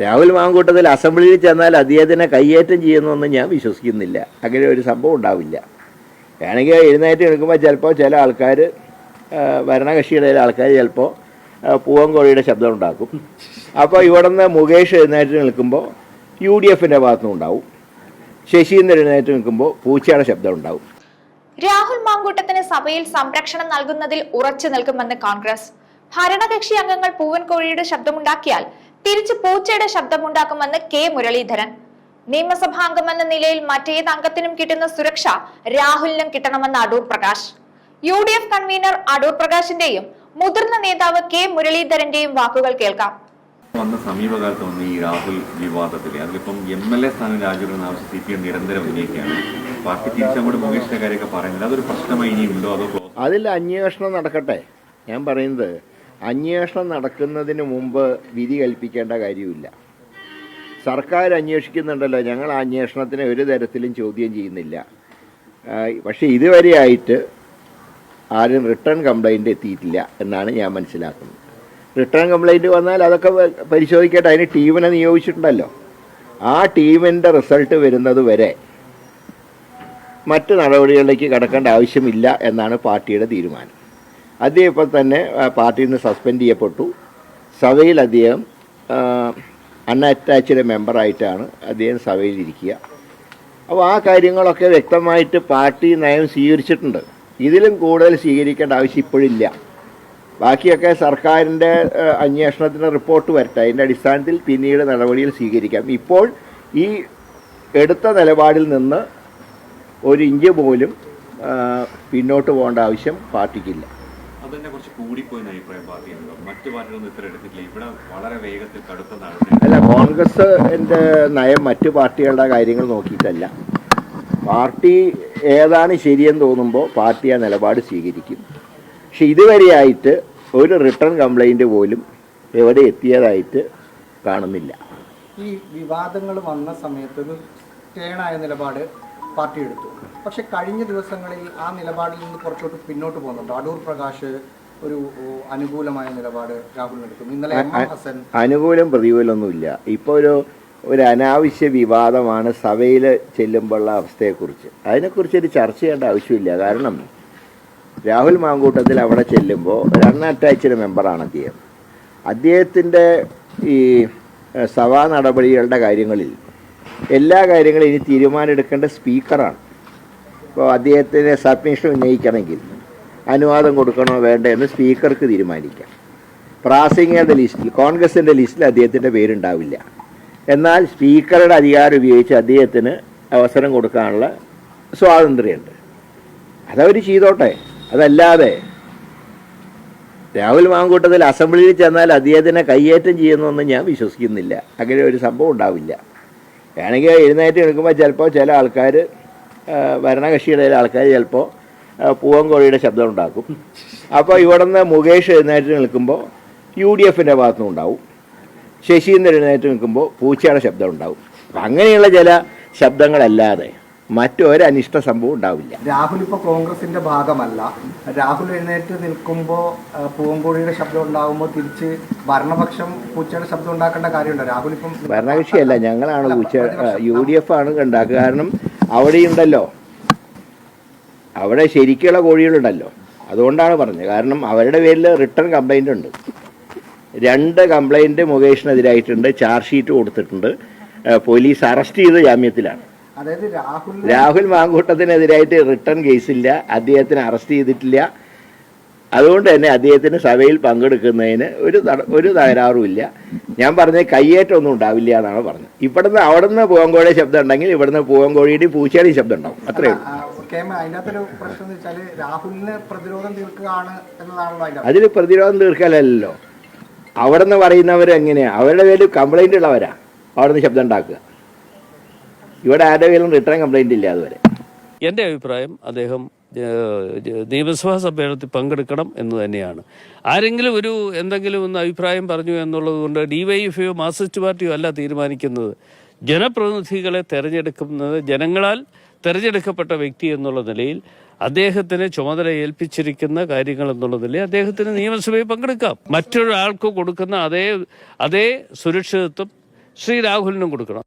രാഹുൽ മാങ്കൂട്ടത്തിൽ അസംബ്ലിയിൽ ചെന്നാൽ അദ്ദേഹത്തിനെ കയ്യേറ്റം ചെയ്യുന്നൊന്നും ഞാൻ വിശ്വസിക്കുന്നില്ല. അങ്ങനെ ഒരു സംഭവം ഉണ്ടാവില്ല. വേണമെങ്കിൽ എഴുന്നേറ്റ് എടുക്കുമ്പോൾ ചിലപ്പോൾ ചില ആൾക്കാർ ഭരണകക്ഷിയുടെ ആൾക്കാർ ചിലപ്പോൾ പൂവൻകോഴിയുടെ ശബ്ദം ഉണ്ടാക്കും. അപ്പോൾ ഇവിടെ നിന്ന് മുകേഷ് എഴുന്നേറ്റ് നിൽക്കുമ്പോൾ യു ഡി എഫിന്റെ ഭാഗത്തുനിന്ന് ഉണ്ടാവും. ശശീന്ദ്രൻ എഴുന്നേറ്റ് നിൽക്കുമ്പോൾ പൂച്ചയുടെ ശബ്ദം ഉണ്ടാവും. രാഹുൽ മാങ്കൂട്ടത്തിന് സഭയിൽ സംരക്ഷണം നൽകുന്നതിൽ ഉറച്ചു നിൽക്കുമെന്ന് കോൺഗ്രസ്. ഭരണകക്ഷി അംഗങ്ങൾ പൂവൻകോഴിയുടെ ശബ്ദമുണ്ടാക്കിയാൽ തിരിച്ച് പൂച്ചയുടെ ശബ്ദമുണ്ടാക്കുമെന്ന് കെ. മുരളീധരൻ. നിയമസഭാ അംഗമെന്ന നിലയിൽ മറ്റേത് അംഗത്തിനും കിട്ടുന്ന സുരക്ഷ രാഹുലിനും കിട്ടണമെന്ന് Adoor Prakash. U D F convener Adoor പ്രകാശിന്റെയും മുതിർന്ന നേതാവ് കെ. മുരളീധരന്റെയും വാക്കുകൾ കേൾക്കാം. വന്ന സമീപകാലത്ത് വന്ന ഈ രാഹുൽ വിവാദത്തിൽ അതിലിപ്പം എം എൽ എ സ്ഥാനം രാജുവിന് ആവശ്യം സി പി എം നിരന്തരം ഉന്നയിക്കുകയാണ്. പാർട്ടി തിരിച്ചങ്ങോട്ട് മുകേഷിന്റെ കാര്യമൊക്കെ പറയുന്നില്ല. അതൊരു പ്രശ്നമായി ഇനിയുണ്ടോ? അതോ അതിൽ അന്വേഷണം നടക്കട്ടെ. ഞാൻ പറയുന്നത് അന്വേഷണം നടക്കുന്നതിന് മുമ്പ് വിധി കൽപ്പിക്കേണ്ട കാര്യമില്ല. സർക്കാർ അന്വേഷിക്കുന്നുണ്ടല്ലോ ഞങ്ങൾ ആ അന്വേഷണത്തിനെ ഒരു തരത്തിലും ചോദ്യം ചെയ്യുന്നില്ല. പക്ഷേ ഇതുവരെയായിട്ട് ആരും റിട്ടേൺ കംപ്ലൈന്റ് എത്തിയിട്ടില്ല എന്നാണ് ഞാൻ മനസ്സിലാക്കുന്നത്. റിട്ടേൺ കംപ്ലൈന്റ് വന്നാൽ അതൊക്കെ പരിശോധിക്കട്ടെ അതിന് ടീമിനെ നിയോഗിച്ചിട്ടുണ്ടല്ലോ. ആ ടീമിന്റെ റിസൾട്ട് വരുന്നത് വരെ മറ്റ് നടപടികളിലേക്ക് കടക്കേണ്ട ആവശ്യമില്ല എന്നാണ് പാർട്ടിയുടെ തീരുമാനം. അദ്ദേഹം ഇപ്പോൾ തന്നെ പാർട്ടിയിൽ നിന്ന് സസ്പെൻഡ് ചെയ്യപ്പെട്ടു. സഭയിൽ അദ്ദേഹം അൺഅറ്റാച്ച്ഡ് മെമ്പറായിട്ടാണ് അദ്ദേഹം സഭയിൽ ഇരിക്കുക. അപ്പോൾ ആ കാര്യങ്ങളൊക്കെ വ്യക്തമായിട്ട് പാർട്ടി നയം സ്വീകരിച്ചിട്ടുണ്ട്. ഇതിലും കൂടുതൽ സ്വീകരിക്കേണ്ട ആവശ്യം ഇപ്പോഴില്ല. ബാക്കിയൊക്കെ സർക്കാരിന്റെ അന്വേഷണത്തിന്റെ റിപ്പോർട്ട് വരട്ടെ. അതിന്റെ അടിസ്ഥാനത്തിൽ പിന്നീട് നടപടികൾ സ്വീകരിക്കാം. ഇപ്പോൾ ഈ എടുത്ത നിലപാടിൽ നിന്ന് ഒരു ഇഞ്ച് പോലും പിന്നോട്ട് പോകേണ്ട ആവശ്യം പാർട്ടിക്കില്ല. അതിനെ കുറച്ച് കൂടിപ്പോയെന്ന് അഭിപ്രായം പാർട്ടിയുണ്ടോ മറ്റു പാർട്ടികളൊന്നും ഇത്ര എടുത്തിട്ടില്ല. ഇവിടെ വളരെ വേഗത്തിൽ കടുത്ത നടപടി അല്ല കോൺഗ്രസ് എന്റെ നയം മറ്റു പാർട്ടികളുടെ കാര്യങ്ങൾ നോക്കിയിട്ടല്ല. പാർട്ടി ഏതാണ് ശരിയെന്ന് തോന്നുമ്പോൾ പാർട്ടി ആ നിലപാട് സ്വീകരിക്കും. പക്ഷെ ഇതുവരെയായിട്ട് ഒരു റിട്ടേൺ കംപ്ലൈന്റ് പോലും എവിടെ എത്തിയതായിട്ട് കാണുന്നില്ല. ഈ വിവാദങ്ങൾ വന്ന സമയത്ത് ടേണായ നിലപാട് പാർട്ടി എടുത്തു. പക്ഷെ കഴിഞ്ഞ ദിവസങ്ങളിൽ ആ നിലപാടിൽ നിന്ന് കുറച്ചോട്ട് പിന്നോട്ട് പോകുന്നുണ്ട്. അടൂർ പ്രകാശ് ഒരു അനുകൂലമായ നിലപാട് രാഹുൽ എടുക്കും ഇന്നലെ ഹസൻ അനുകൂലം പ്രതികൂലമൊന്നുമില്ല. ഇപ്പോൾ ഒരു ഒരു അനാവശ്യ വിവാദമാണ് സഭയിൽ ചെല്ലുമ്പോഴുള്ള അവസ്ഥയെക്കുറിച്ച്. അതിനെക്കുറിച്ച് ഒരു ചർച്ച ചെയ്യേണ്ട ആവശ്യമില്ല. കാരണം രാഹുൽ മാങ്കൂട്ടത്തിൽ അവിടെ ചെല്ലുമ്പോൾ ഒരു അൺഅറ്റാച്ച്ഡ് മെമ്പറാണ് അദ്ദേഹം. അദ്ദേഹത്തിന്റെ ഈ സഭാ നടപടികളുടെ കാര്യങ്ങളിൽ എല്ലാ കാര്യങ്ങളും ഇനി തീരുമാനമെടുക്കേണ്ട സ്പീക്കറാണ്. അപ്പോൾ അദ്ദേഹത്തിന് സബ്മിഷൻ ഉന്നയിക്കണമെങ്കിൽ അനുവാദം കൊടുക്കണോ വേണ്ടോ എന്ന് സ്പീക്കർക്ക് തീരുമാനിക്കാം. പ്രാസിംഗയുടെ ലിസ്റ്റിൽ കോൺഗ്രസിന്റെ ലിസ്റ്റിൽ അദ്ദേഹത്തിന്റെ പേരുണ്ടാവില്ല. എന്നാൽ സ്പീക്കറുടെ അധികാരം ഉപയോഗിച്ച് അദ്ദേഹത്തിന് അവസരം കൊടുക്കാനുള്ള സ്വാതന്ത്ര്യമുണ്ട്. അതവർ ചെയ്തോട്ടെ. അതല്ലാതെ രാഹുൽ മാങ്കൂട്ടത്തിൽ അസംബ്ലിയിൽ ചെന്നാൽ അദ്ദേഹത്തിനെ കയ്യേറ്റം ചെയ്യുന്നൊന്നും ഞാൻ വിശ്വസിക്കുന്നില്ല. അങ്ങനെ ഒരു സംഭവം ഉണ്ടാവില്ല. വേണമെങ്കിൽ എഴുന്നേറ്റ് എടുക്കുമ്പോൾ ചിലപ്പോൾ ചില ആൾക്കാർ ഭരണകക്ഷിയുടെ ആൾക്കാർ ചിലപ്പോൾ പൂവൻകോഴിയുടെ ശബ്ദം ഉണ്ടാക്കും. അപ്പോൾ ഇവിടെ നിന്ന് മുകേഷ് എഴുന്നേറ്റ് നിൽക്കുമ്പോൾ യു ഡി എഫിന്റെ ഭാഗത്തുനിന്ന് ഉണ്ടാവും. ശശീന്ദ്രൻ എഴുന്നേറ്റ് നിൽക്കുമ്പോൾ പൂച്ചയുടെ ശബ്ദം ഉണ്ടാവും. അങ്ങനെയുള്ള ചില ശബ്ദങ്ങളല്ലാതെ മറ്റൊരു അനിഷ്ട സംഭവം ഉണ്ടാവില്ല. രാഹുൽ ഇപ്പൊ കോൺഗ്രസിന്റെ ഭാഗമല്ല. രാഹുൽ എഴുന്നേറ്റ് നിൽക്കുമ്പോ പൂവൻകോഴിയുടെ ശബ്ദം ഉണ്ടാകുമ്പോൾ തിരിച്ച് ഭരണപക്ഷം പൂച്ചയുടെ ശബ്ദം ഉണ്ടാക്കേണ്ട കാര്യമുണ്ടോ? രാഹുൽ ഇപ്പം ഭരണകക്ഷിയല്ല ഞങ്ങളാണ് പൂച്ച യു ഡി എഫ് ആണ് ഉണ്ടാക്കുക. കാരണം അവിടെയുണ്ടല്ലോ. അവിടെ ശരിക്കുള്ള കോഴികളുണ്ടല്ലോ. അതുകൊണ്ടാണ് പറഞ്ഞത്. കാരണം അവരുടെ പേരിൽ റിട്ടേൺ കംപ്ലൈന്റ് ഉണ്ട്. രണ്ട് കംപ്ലൈന്റ് മുകേഷിനെതിരായിട്ടുണ്ട്. ചാർജ് ഷീറ്റ് കൊടുത്തിട്ടുണ്ട് പോലീസ് അറസ്റ്റ് ചെയ്ത ജാമ്യത്തിലാണ്. രാഹുൽ രാഹുൽ മാങ്കൂട്ടത്തിനെതിരായിട്ട് റിട്ടേൺ കേസില്ല. അദ്ദേഹത്തിന് അറസ്റ്റ് ചെയ്തിട്ടില്ല. അതുകൊണ്ട് തന്നെ അദ്ദേഹത്തിന് സഭയിൽ പങ്കെടുക്കുന്നതിന് ഒരു ഒരു തകരാറുമില്ല ഞാൻ പറഞ്ഞ കയ്യേറ്റമൊന്നും ഉണ്ടാവില്ല എന്നാണ് പറഞ്ഞത്. ഇവിടുന്ന് അവിടുന്ന് പൂവങ്കോഴി ശബ്ദം ഉണ്ടെങ്കിൽ ഇവിടുന്ന് പൂവങ്കോഴിയുടെയും പൂച്ചയുടെയും ശബ്ദം ഉണ്ടാവും. അത്രേ അതിൽ പ്രതിരോധം തീർക്കലല്ലോ. അവിടുന്ന് പറയുന്നവർ എങ്ങനെയാ അവരുടെ പേര് കംപ്ലൈന്റ് ഉള്ളവരാ? അവിടുന്ന് ശബ്ദം ഉണ്ടാക്കുക. ഇവിടെ ആരുടെ പേരിലും റിട്ടേൺ കംപ്ലൈന്റ് ഇല്ല അതുവരെ. എന്റെ അഭിപ്രായം അദ്ദേഹം നിയമസഭാ സമ്മേളനത്തിൽ പങ്കെടുക്കണം എന്ന് തന്നെയാണ്. ആരെങ്കിലും ഒരു എന്തെങ്കിലും ഒന്ന് അഭിപ്രായം പറഞ്ഞു എന്നുള്ളത് കൊണ്ട് ഡിവൈഎഫ്ഐയോ മാർക്സിസ്റ്റ് പാർട്ടിയോ അല്ല തീരുമാനിക്കുന്നത്. ജനപ്രതിനിധികളെ തെരഞ്ഞെടുക്കുന്നത് ജനങ്ങളാൽ തെരഞ്ഞെടുക്കപ്പെട്ട വ്യക്തി എന്നുള്ള നിലയിൽ അദ്ദേഹത്തിന് ചുമതല ഏൽപ്പിച്ചിരിക്കുന്ന കാര്യങ്ങൾ എന്നുള്ള നിലയിൽ അദ്ദേഹത്തിന് നിയമസഭയിൽ പങ്കെടുക്കാം. മറ്റൊരാൾക്ക് കൊടുക്കുന്ന അതേ അതേ സുരക്ഷിതത്വം ശ്രീ രാഹുലിനും കൊടുക്കണം.